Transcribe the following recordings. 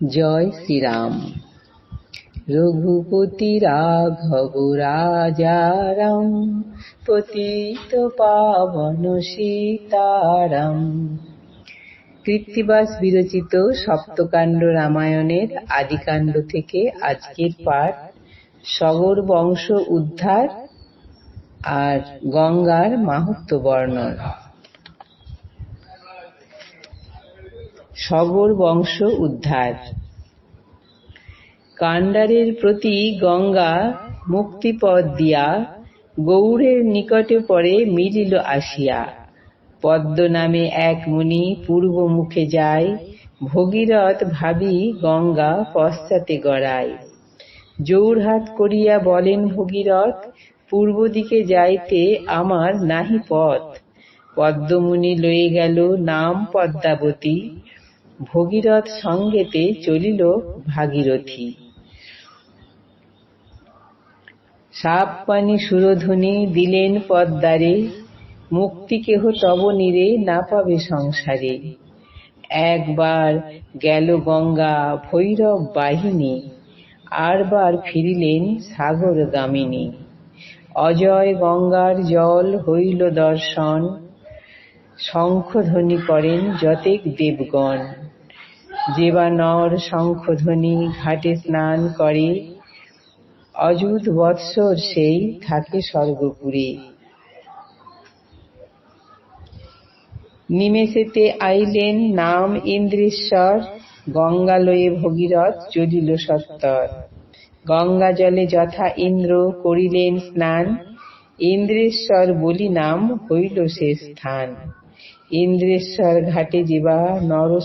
জয় শ্রীরাম। রঘুপতি রাঘব রাজারাম, পতিত পাবন সীতারাম। কৃত্তিবাস বিরচিত সপ্তকাণ্ড রামায়ণের আদিকাণ্ড থেকে আজকের পাঠ। সগর বংশ উদ্ধার আর গঙ্গার মাহাত্ম বর্ণন। সগর বংশ উদ্ধার। কাণ্ডারের প্রতি গঙ্গা মুক্তিপদ দিয়া গৌড়ের নিকটে পরে মিলিল আসিয়া। পদ্ম নামে এক মুনি পূর্ব মুখে যায়, ভগীরথ ভাবি গঙ্গা পশ্চাতে গড়ায়। জৌড়হাত করিয়া বলেন, ভগীরথ, পূর্ব দিকে যাইতে আমার নাহি পথ। পদ্মমুনি লয়ে গেল নাম পদ্মাবতী। ভগীরথ সঙ্গেতে চলিল ভাগীরথী। সাপ পানি সুরধ্বনি দিলেন পদ্মারে, মুক্তি কেহ তব নিরে না পাবে সংসারে। একবার গেল গঙ্গা ভৈরব বাহিনী, আরবার ফিরিলেন সাগর গামিনী অজয় গঙ্গার জল হইল দর্শন, শঙ্খধ্বনি করেন যতেক দেবগণ। যেবা নর শঙ্খধ্বনি ঘাটে স্নান করে। অযুত বৎসর সেই থাকে স্বর্গপুরে। নিমেষেতে আইলেন নাম ইন্দ্রেশ্বর, গঙ্গালয়ে ভগীরথ চলিল সত্তর। গঙ্গা জলে যথা ইন্দ্র করিলেন স্নান, ইন্দ্রেশ্বর বলি নাম হইল সে স্থান। ইন্দ্রেশ্বর ঘাটে যেবা নর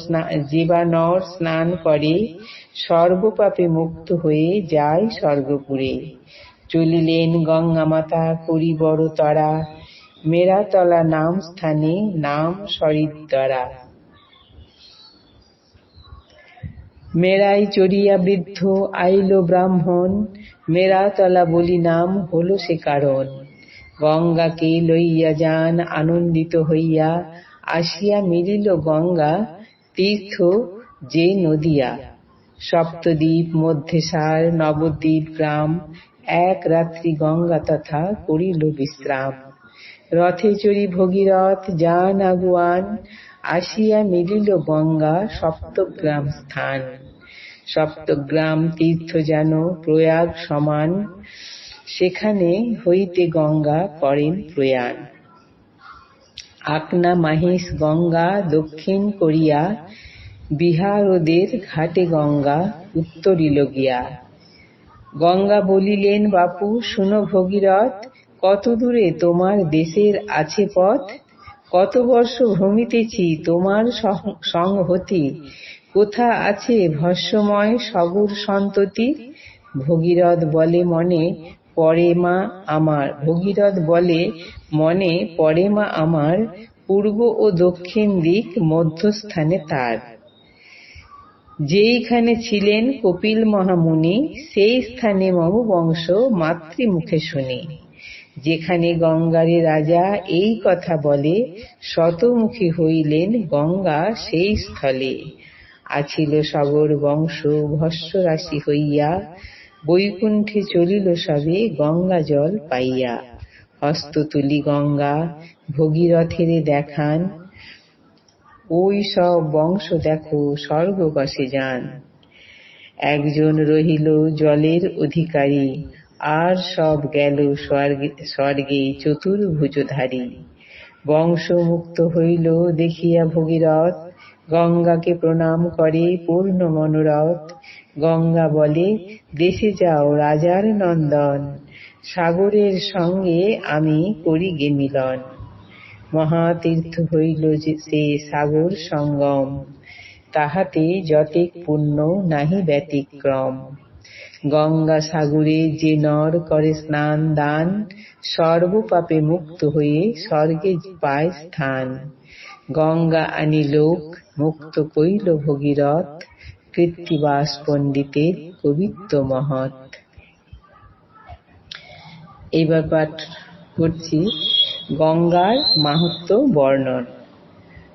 যেবা নর স্নান করে, সর্বপাপে মুক্ত হয়ে যায় স্বর্গপুরে। চলিলেন গঙ্গা মাতা করি বড় তরা, মেরাতলা নাম স্থানে নাম সরিদ্দরা মেরাই চড়িয়া বৃদ্ধ আইল ব্রাহ্মণ, মেরাতলা বলি নাম হল সে কারণ। গঙ্গাকে লইয়া যান আনন্দিত হইয়া, আসিয়া মিলিল গঙ্গা তীর্থ যে নদিয়া। সপ্তদ্বীপ, মধ্যেসার, নবদ্বীপ গ্রাম এক রাত্রি গঙ্গা তথা করিল বিশ্রাম। রথে চড়ি ভগীরথ, যান আগুয়ান, আসিয়া মিলিল গঙ্গা সপ্তগ্রাম স্থান। সপ্তগ্রাম তীর্থ যেন প্রয়াগ সমান সেখানে হইতে গঙ্গা করেন প্রয়াণ। আকনা মাহিস গঙ্গা দক্ষিণ করিয়া বিহারদের ঘাটে গঙ্গা উত্তরিল গিয়া। গঙ্গা বলিলেন, বাপু, শুনো ভগীরথ কত দূরে তোমার দেশের আছে পথ? কত বর্ষ ভ্রমিতেছি তোমার সংহতি? কোথা আছে ভস্যময় সগুর সন্ততি? ভগীরথ বলে, মনে পরে মা আমার। ভগীরথ বলে, মনে পরে মা আমার পূর্ব ও দক্ষিণ দিক মধ্যস্থানে তার। যেইখানে ছিলেন কপিল মহামুনি, সেই স্থানে মম বংশ মাতৃমুখে শুনি। যেখানে গঙ্গারে রাজা এই কথা বলে, শতমুখী হইলেন গঙ্গা সেই স্থলে। আছিল সগর বংশ ভস্য রাশি হইয়া বৈকুণ্ঠে চলিল সবে গঙ্গা জল পাইয়া। হস্ত তুলি গঙ্গা, ভগীরথেরে দেখান ওই সব বংশ দেখো স্বর্গবাসে যান। একজন রহিল জলের অধিকারী, আর সব গেল স্বর্গে চতুর্ভুজধারী। বংশ মুক্ত হইল দেখিয়া ভগীরথ, গঙ্গাকে প্রণাম করে পূর্ণ মনোরথ। গঙ্গা বলে দেশে যাও রাজার নন্দন। সাগরের সঙ্গে আমি করি গে মিলন। মহাতীর্থ হইল যে সে সাগর সঙ্গম। তাহাতে যতেক পুণ্য নাহি ব্যতিক্রম। গঙ্গা সাগরে যে নর করে স্নান দান, সর্বপাপে মুক্ত হয়ে স্বর্গে পায় স্থান। গঙ্গা আনি লোক মুক্ত কইল ভগীরথ কৃত্তিবাস পণ্ডিতের কবিত্ব মহৎ। এইবার পাঠ করছি গঙ্গার মাহাত্ম বর্ণন।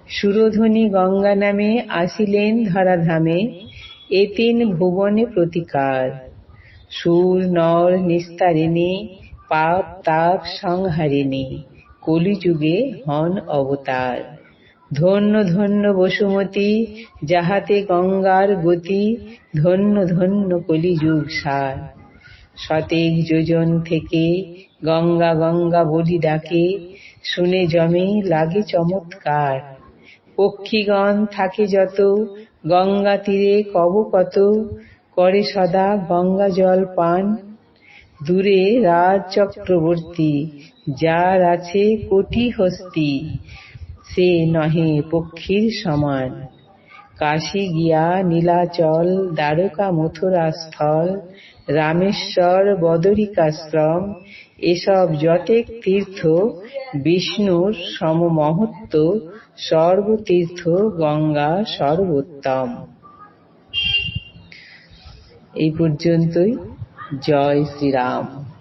সুরধ্বনি গঙ্গা নামে আসিলেন ধরাধামে এ তিন ভুবনে প্রতিকার। সুর, নর, নিস্তারিণী, পাপ, তাপ, সংহারিণী, কলিযুগে হন অবতার। ধন্য ধন্য বসুমতী, যাহাতে গঙ্গার গতি, ধন্য ধন্য কলিযুগ সার। শতেক যোজন থেকে গঙ্গা গঙ্গা বলি ডাকে, শুনে জমে লাগে চমৎকার। পক্ষীগণ থাকে যত, গঙ্গা তীরে কব কত, করে সদা গঙ্গা জল পান। দূরে রাজ চক্রবর্তী, যার আছে কোটি হস্তি। সে নহে পক্ষীর সমান। কাশী গিয়া নীলাচল, দ্বারকা মথুরা স্থল, রামেশ্বর বদরিকাশ্রম, এসব যতেক তীর্থ, বিষ্ণুর সমমহত্ব, সর্বতীর্থ গঙ্গা সর্বোত্তম। এই পর্যন্তই। জয় শ্রীরাম।